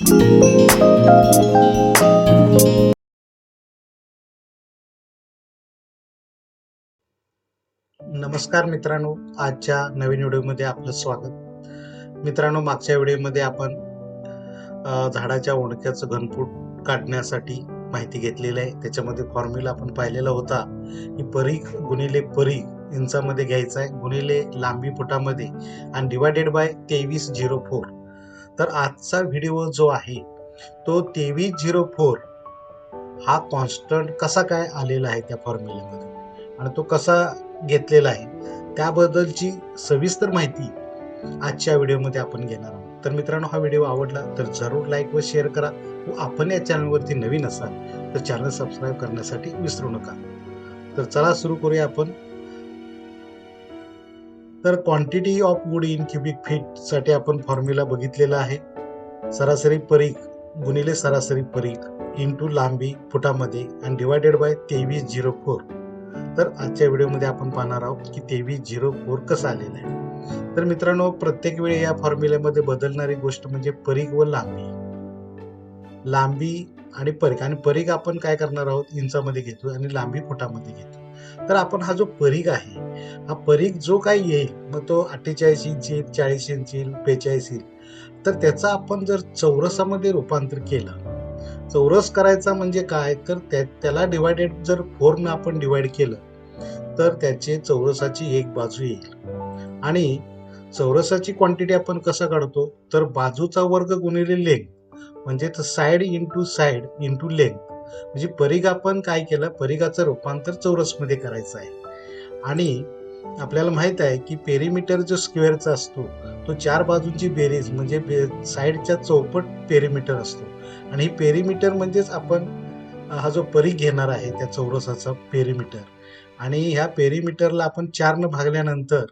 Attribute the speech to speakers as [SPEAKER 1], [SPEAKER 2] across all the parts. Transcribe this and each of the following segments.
[SPEAKER 1] नमस्कार मित्रांनो आजच्या नवीन व्हिडिओमध्ये आपलं स्वागत. मित्रांनो मागच्या व्हिडिओमध्ये आपण झाडाच्या ओंडक्याचं घनफूट काढण्यासाठी माहिती घेतलेली आहे. त्याच्यामध्ये फॉर्म्युला आपण पाहिलेला होता की परीख गुणिले परी इंचामध्ये घ्यायचा आहे. गुणिले लांबी फुटामध्ये आणि डिवायडेड बाय तेवीस झिरो फोर तर आजचा व्हिडिओ जो आहे तो तेवीस झिरो फोर हा कॉन्स्टंट कसा काय आलेला आहे त्या फॉर्म्युल्यामध्ये आणि तो कसा घेतलेला आहे? त्याबद्दलची सविस्तर माहिती आजच्या व्हिडिओमध्ये आपण घेणार आहोत. तर मित्रांनो हा व्हिडिओ आवडला तर जरूर लाईक व शेअर करा. व आपण या चॅनलवरती नवीन असाल तर चॅनल सबस्क्राईब करण्यासाठी विसरू नका. तर चला सुरू करूया आपण तर quantity of wood in cubic फीटसाठी आपण फॉर्म्युला बघितलेला आहे. सरासरी परीख गुणिले सरासरी परीख इंटू लांबी फुटामध्ये आणि डिवायडेड बाय तेवीस झिरो फोर तर आजच्या व्हिडिओमध्ये आपण पाहणार आहोत की तेवीस झिरो फोर कसं आलेलं आहे. तर मित्रांनो प्रत्येक वेळी या फॉर्म्युल्यामध्ये बदलणारी गोष्ट म्हणजे परीघ व लांबी. लांबी आणि परीख आणि परीघ आपण काय करणार आहोत? इंचामध्ये घेतो आणि लांबी फुटामध्ये घेतो तर आपण हा जो परीघ आहे हा परीघ जो काही येईल मग तो अठ्ठेचाळीस इंच येईल चाळीस इंच येईल बेचाळीस येईल. तर त्याचा आपण जर चौरसामध्ये रूपांतर केलं चौरस करायचा म्हणजे काय? तर त्या त्याला डिवायडेड जर फोरनं आपण डिवाइड केलं तर त्याचे चौरसाची एक बाजू येईल. आणि चौरसाची क्वांटिटी आपण कसं काढतो? तर बाजूचा वर्ग गुणिले लेंग म्हणजे side into side into length म्हणजे परिघ आपण काय केलं? परीघाचं रूपांतर चौरसमध्ये करायचं आहे. आणि आपल्याला माहीत आहे की पेरिमीटर जो स्क्वेअरचा असतो तो चार बाजूंची बेरीज म्हणजे बे साईडच्या चौपट पेरिमीटर असतो. आणि ही पेरिमीटर म्हणजेच आपण हा जो परीघ घेणार आहे त्या चौरसाचा पेरिमीटर आणि ह्या पेरिमीटरला आपण चारनं भागल्यानंतर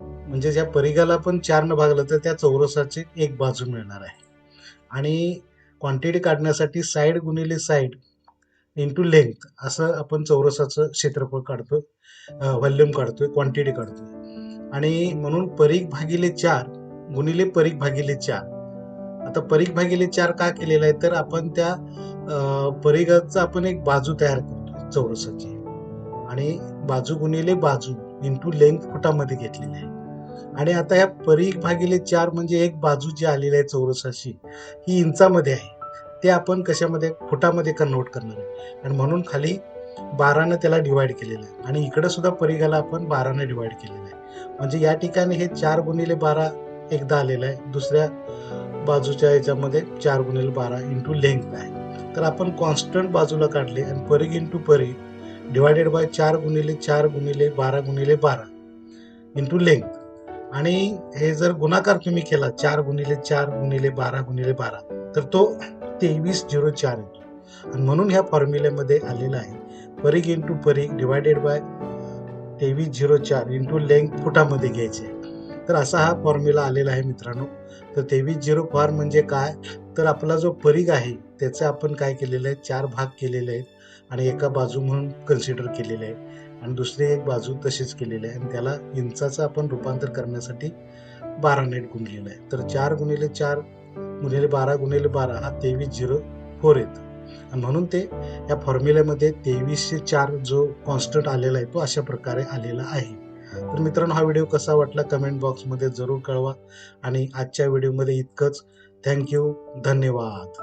[SPEAKER 1] म्हणजे ज्या परिघाला आपण चारनं भागलं तर त्या चौरसाची एक बाजू मिळणार आहे. आणि क्वांटिटी काढण्यासाठी साईड गुणिले साईड इंटू लेंथ असं आपण चौरसाचं क्षेत्रफळ काढतो व्हॉल्यूम काढतोय क्वांटिटी काढतोय. आणि म्हणून परीख भागिले चार गुणिले परीख भागिले चार. आता परीख भागिले चार का केलेलं आहे? तर आपण त्या परीघाचा परिघाचा आपण एक बाजू तयार करतो चौरसाची. आणि बाजू गुणिले बाजू इंटू लेंथ फुटामध्ये घेतलेली आहे. आणि आता या परीख भागिले चार म्हणजे एक बाजू जी आलेली आहे चौरसाची ही इंचामध्ये आहे. ते आपण कशामध्ये फुटामध्ये कन्व्हर्ट करणार आहे. आणि म्हणून खाली बारानं त्याला डिवाइड केलेलं आहे. आणि इकडं सुद्धा परिघाला आपण बारानं डिवाइड केलेलं आहे. म्हणजे या ठिकाणी हे चार गुणिले बारा एकदा आलेलं आहे. दुसऱ्या बाजूच्या याच्यामध्ये चार गुणिले बारा इंटू लेंथ आहे. तर आपण कॉन्स्टंट बाजूला काढले आणि परीघ इंटू परी डिवायडेड बाय चार गुणिले चार गुणिले बारा गुणिले बारा इंटू लेंथ आणि हे जर गुणाकार तुम्ही केला चार गुणिले चार गुणिले बारा गुणिले बारा तर तो तेवीस झिरो चार येतो आणि म्हणून ह्या फॉर्म्युल्यामध्ये आलेला आहे परीघ इंटू परीघ डिवायडेड बाय तेवीस झिरो चार इंटू लेंथ फुटामध्ये घ्यायचे. तर असा हा फॉर्म्युला आलेला आहे मित्रांनो. तर तेवीस झिरो फार म्हणजे काय? तर आपला जो परीघ आहे त्याचं आपण काय केलेलं आहे? चार भाग केलेले आहेत आणि एका बाजू म्हणून कन्सिडर केलेले आहे. आणि दुसरी एक बाजू तशीच केलेली आहे. आणि त्याला इंचाचं आपण रूपांतर करण्यासाठी बारा नेट गुणलेलं आहे. तर चार गुणिले चार गुणिले बारा गुणिले बारा हा तेवीस झिरो फोर येतो. आणि म्हणून ते या फॉर्म्युल्यामध्ये तेवीसशे चार जो कॉन्स्टंट आलेला आहे तो अशा प्रकारे आलेला आहे. तर मित्रांनो हा व्हिडिओ कसा वाटला कमेंट बॉक्समध्ये जरूर कळवा. आणि आजच्या व्हिडिओमध्ये इतकंच. थँक्यू धन्यवाद.